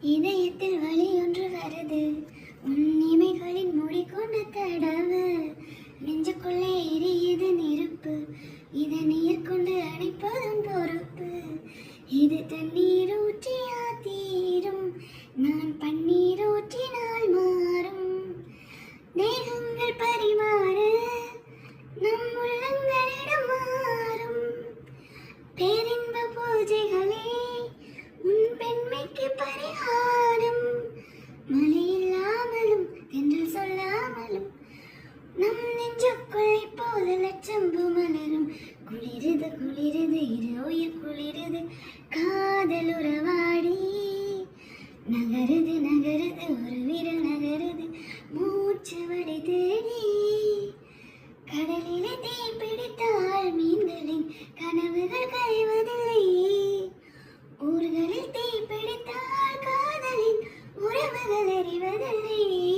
இதயத்தில் வழி ஒன்று வருது. உன் இமைகளின் மூடிக்கொண்ட தடவு. நெஞ்சுக்குள்ளே எரியுது நெருப்பு. இதை நீர் கொண்டு அணைப்பதும் பொறுப்பு. இது தண்ணீர் ஊற்றி செம்பு மலரும் குளிருது குளிருது இரோய குளிருது காதல் உறவாடி. நகருது நகருது ஒரு விரல் நகருது மூச்சு வடி தேடி. கடலிலே தீ பிடித்தால் மீன்களின் கனவுகள் கரைவதில்லை. ஊர்களில் தீ பிடித்தால் காதலின் உறவுகள் அறிவதில்லை